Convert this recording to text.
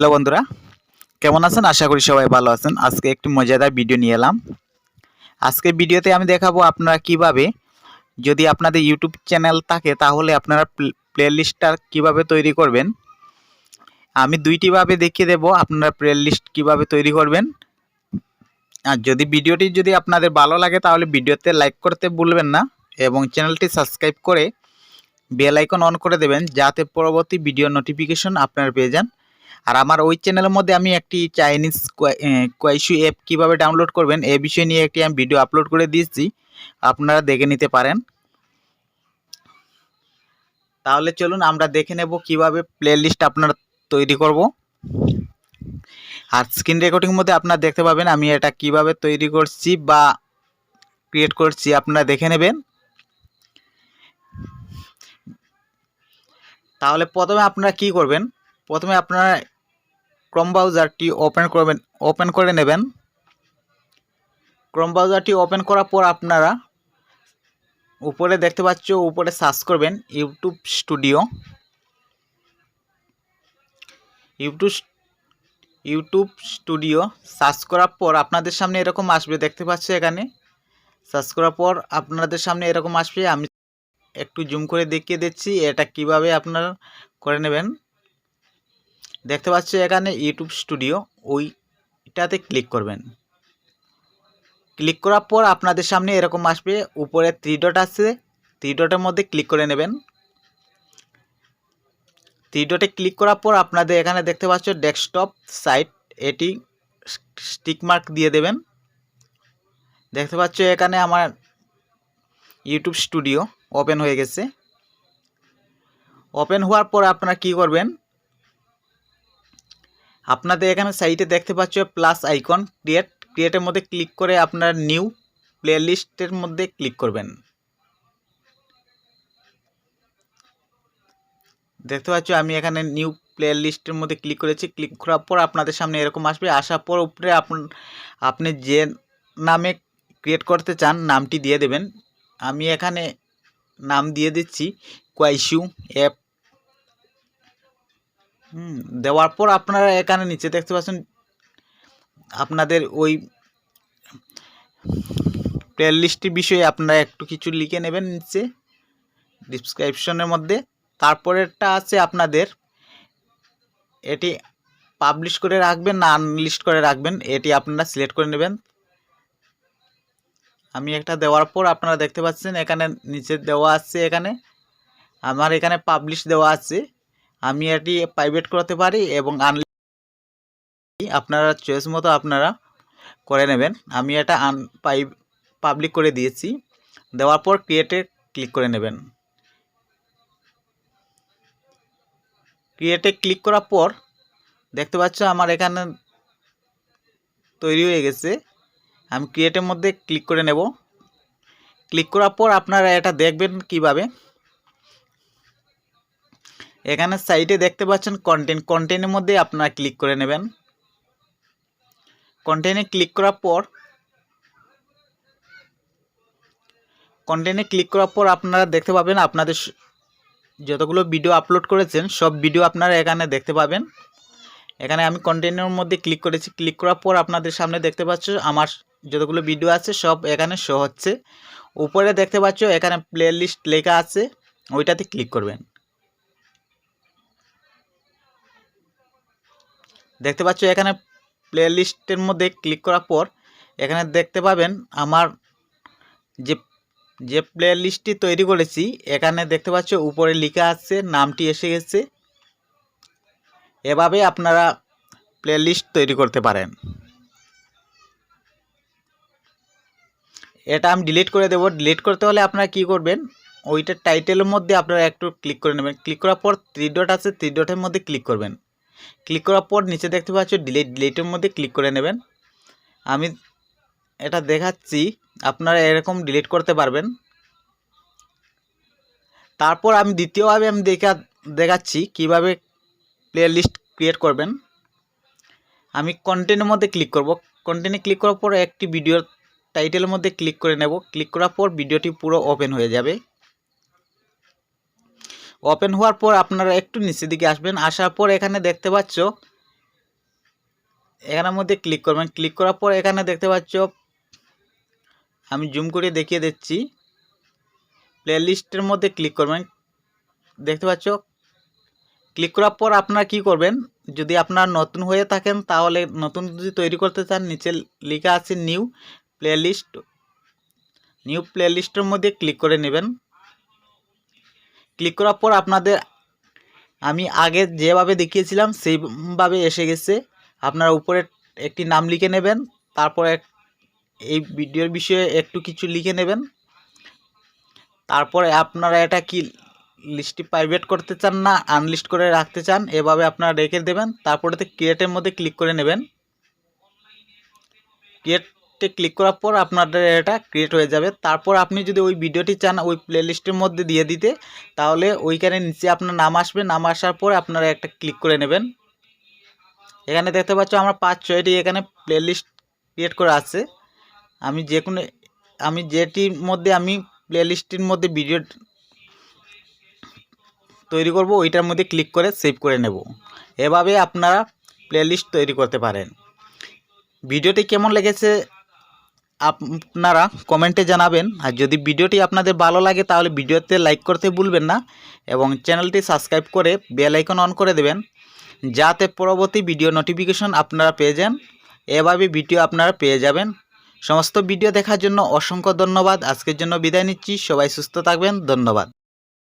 Hello বন্ধুরা, কেমন আছেন? আশা করি সবাই ভালো আছেন। আজকে একটি মজাদার ভিডিও নিয়ে এলাম। আজকে ভিডিওতে আমি দেখাবো আপনারা কীভাবে, যদি আপনাদের ইউটিউব চ্যানেল থাকে, তাহলে আপনারা প্লে লিস্টটা কীভাবে তৈরি করবেন। আমি দুইটিভাবে দেখিয়ে দেব আপনারা প্লে লিস্ট কীভাবে তৈরি করবেন। আর যদি ভিডিওটি যদি আপনাদের ভালো লাগে, তাহলে ভিডিওতে লাইক করতে ভুলবেন না এবং চ্যানেলটি সাবস্ক্রাইব করে বেল আইকন অন করে দেবেন, যাতে পরবর্তী ভিডিও নোটিফিকেশন আপনারা পেয়ে যান। আর আমার ওই চ্যানেলের মধ্যে আমি একটি চাইনিজ কোয়াইশু অ্যাপ কীভাবে ডাউনলোড করবেন, এ বিষয় নিয়ে একটি আমি ভিডিও আপলোড করে দিয়েছি, আপনারা দেখে নিতে পারেন। তাহলে চলুন আমরা দেখে নেব কীভাবে প্লে লিস্ট আপনারা তৈরি করব। আর স্ক্রিন রেকর্ডিংয়ের মধ্যে আপনারা দেখতে পাবেন, আমি এটা কীভাবে তৈরি করছি বা ক্রিয়েট করছি, আপনারা দেখে নেবেন। তাহলে প্রথমে আপনারা কি করবেন প্রথমে আপনারা ক্রম ব্রাউজারটি ওপেন করবেন ওপেন করে নেবেন। ক্রম ব্রাউজারটি ওপেন করার পর আপনারা উপরে দেখতে পাচ্ছ, উপরে সার্চ করবেন YouTube studio YouTube YouTube studio search করার পর আপনাদের সামনে এরকম আসবে, দেখতে পাচ্ছ এখানে। সার্চ করার পর আপনাদের সামনে এরকম আসবে, আমি একটু জুম করে দেখিয়ে দিচ্ছি, এটা কীভাবে আপনারা করে নেবেন। দেখতে পাচ্ছ এখানে ইউটিউব স্টুডিও, ওইটাতে ক্লিক করবেন। ক্লিক করার পর আপনাদের সামনে এরকম আসবে, উপরে থ্রি ডট আছে থ্রি ডটের মধ্যে ক্লিক করে নেবেন। থ্রি ডটে ক্লিক করার পর আপনাদের এখানে দেখতে পাচ্ছ ডেস্কটপ সাইট এটি স্টিক মার্ক দিয়ে দেবেন। দেখতে পাচ্ছ এখানে আমার ইউটিউব স্টুডিও ওপেন হয়ে গেছে। ওপেন হওয়ার পর আপনারা কি করবেন আপনাদের এখানে সাইটে দেখতে পাচ্ছ প্লাস আইকন, ক্রিয়েট, ক্রিয়েটের মধ্যে ক্লিক করে আপনার নিউ প্লে লিস্টের মধ্যে ক্লিক করবেন। দেখতে পাচ্ছ আমি এখানে নিউ প্লে লিস্টের মধ্যে ক্লিক করেছি। ক্লিক করার পর আপনাদের সামনে এরকম আসবে। আসার পর উপরে আপনি যে নামে ক্রিয়েট করতে চান নামটি দিয়ে দেবেন। আমি এখানে নাম দিয়ে দিচ্ছি কোয়াইশু অ্যাপ দেওয়ার পর আপনারা এখানে নিচে দেখতে পাচ্ছেন, আপনাদের ওই প্লে লিস্টের বিষয়ে আপনারা একটু কিছু লিখে নেবেন নিচে ডিসক্রিপশনের মধ্যে। তারপরেরটা আছে আপনাদের, এটি পাবলিশ করে রাখবেন না আনলিস্ট করে রাখবেন, এটি আপনারা সিলেক্ট করে নেবেন। আমি একটা দেওয়ার পর আপনারা দেখতে পাচ্ছেন, এখানে নিচে দেওয়া আছে এখানে, আমার এখানে পাবলিশ দেওয়া আছে। আমি এটি প্রাইভেট করাতে পারি এবং আনলি আপনারা চয়েস মতো আপনারা করে নেবেন। আমি এটা আন পাবলিক করে দিয়েছি। দেওয়ার পর ক্রিয়েটে ক্লিক করে নেবেন। ক্রিয়েটে ক্লিক করার পর দেখতে পাচ্ছ আমার এখানে তৈরি হয়ে গেছে। আমি ক্রিয়েটের মধ্যে ক্লিক করে নেব। ক্লিক করার পর আপনারা এটা দেখবেন কীভাবে। এখানে সাইটে দেখতে পাচ্ছেন কন্টেন্ট কন্টেন্টের মধ্যে আপনারা ক্লিক করে নেবেন। কন্টেন্টে ক্লিক করার পর কন্টেন্টে ক্লিক করার পর আপনারা দেখতে পাবেন আপনাদের যতগুলো ভিডিও আপলোড করেছেন, সব ভিডিও আপনারা এখানে দেখতে পাবেন। এখানে আমি কন্টেন্টের মধ্যে ক্লিক করেছি। ক্লিক করার পর আপনাদের সামনে দেখতে পাচ্ছ আমার যতগুলো ভিডিও আছে, সব এখানে শো হচ্ছে। উপরে দেখতে পাচ্ছ এখানে প্লে লিস্ট লেখা আছে, ওইটাতে ক্লিক করবেন। দেখতে পাচ্ছ এখানে প্লে লিস্টের মধ্যে ক্লিক করার পর এখানে দেখতে পাবেন আমার যে যে প্লে লিস্টটি তৈরি করেছি, এখানে দেখতে পাচ্ছ উপরে লেখা আছে, নামটি এসে গেছে। এভাবে আপনারা প্লে লিস্ট তৈরি করতে পারেন। এটা আমি ডিলিট করে দেব। ডিলিট করতে হলে আপনারা কি করবেন? ওইটার টাইটেলের মধ্যে আপনারা একটু ক্লিক করে নেবেন। ক্লিক করার পর থ্রি ডট আছে থ্রি ডটের মধ্যে ক্লিক করবেন। ক্লিক করার পর নিচে দেখতে পাচ্ছ ডিলিট ডিলিটের মধ্যে ক্লিক করে নেবেন। আমি এটা দেখাচ্ছি, আপনারা এরকম ডিলিট করতে পারবেন। তারপর আমি দ্বিতীয়ভাবে আমি দেখা, দেখাচ্ছি কীভাবে প্লে লিস্ট ক্রিয়েট করবেন। আমি কন্টেন্টের মধ্যে ক্লিক করব। কন্টেন্টে ক্লিক করার পর একটি ভিডিওর টাইটেলের মধ্যে ক্লিক করে নেব। ক্লিক করার পর ভিডিওটি পুরো ওপেন হয়ে যাবে। ওপেন হওয়ার পর আপনারা একটু নিচের দিকে আসবেন, আসার পর এখানে দেখতে পাচ্ছ, এখানের মধ্যে ক্লিক করবেন। ক্লিক করার পর এখানে দেখতে পাচ্ছ, আমি জুম করে দেখিয়ে দিচ্ছি। প্লে লিস্টের মধ্যে ক্লিক করবেন। দেখতে পাচ্ছ ক্লিক করার পর আপনারা কি করবেন, যদি আপনার নতুন হয়ে থাকেন, তাহলে নতুন যদি তৈরি করতে চান, নিচে লেখা আছে new playlist new play লিস্টের মধ্যে ক্লিক করে নেবেন। ক্লিক করার পর আপনাদের আমি আগে যেভাবে দেখিয়েছিলাম, সেইভাবে এসে গেছে। আপনারা উপরে একটি নাম লিখে নেবেন, তারপর এই ভিডিওর বিষয়ে একটু কিছু লিখে নেবেন। তারপরে আপনারা এটা কি লিস্টটি প্রাইভেট করতে চান না আনলিস্ট করে রাখতে চান, এভাবে আপনারা রেখে দেবেন। তারপরে ক্রিয়েটের মধ্যে ক্লিক করে নেবেন। ক্রিয়েটে ক্লিক করার পর আপনাদের এটা ক্রিয়েট হয়ে যাবে। তারপর আপনি যদি ওই ভিডিওটি চান, ওই প্লেলিস্টের মধ্যে দিয়ে দিতে, তাহলে ওইখানে নিচে আপনার নাম আসবে। নাম আসার পর আপনারা একটা ক্লিক করে নেবেন। এখানে দেখতে পাচ্ছ আমার পাঁচ, ছয়টি এখানে প্লেলিস্ট ক্রিয়েট করা আছে। আমি যে কোনো, আমি যেটির মধ্যে আমি প্লেলিস্টের মধ্যে ভিডিও তৈরি করব, ওইটার মধ্যে ক্লিক করে সেভ করে নেব। এভাবে আপনারা প্লেলিস্ট তৈরি করতে পারেন। ভিডিওটি কেমন লেগেছে? আপনারা কমেন্টে জানাবেন। আর যদি ভিডিওটি আপনাদের ভালো লাগে, তাহলে ভিডিওতে লাইক করতে ভুলবেন না এবং চ্যানেলটি সাবস্ক্রাইব করে বেল আইকন অন করে দেবেন, যাতে পরবর্তী ভিডিও নোটিফিকেশন আপনারা পেয়ে যান। এভাবে ভিডিও আপনারা পেয়ে যাবেন। সমস্ত ভিডিও দেখার জন্য অসংখ্য ধন্যবাদ। আজকের জন্য বিদায় নিচ্ছি। সবাই সুস্থ থাকবেন। ধন্যবাদ।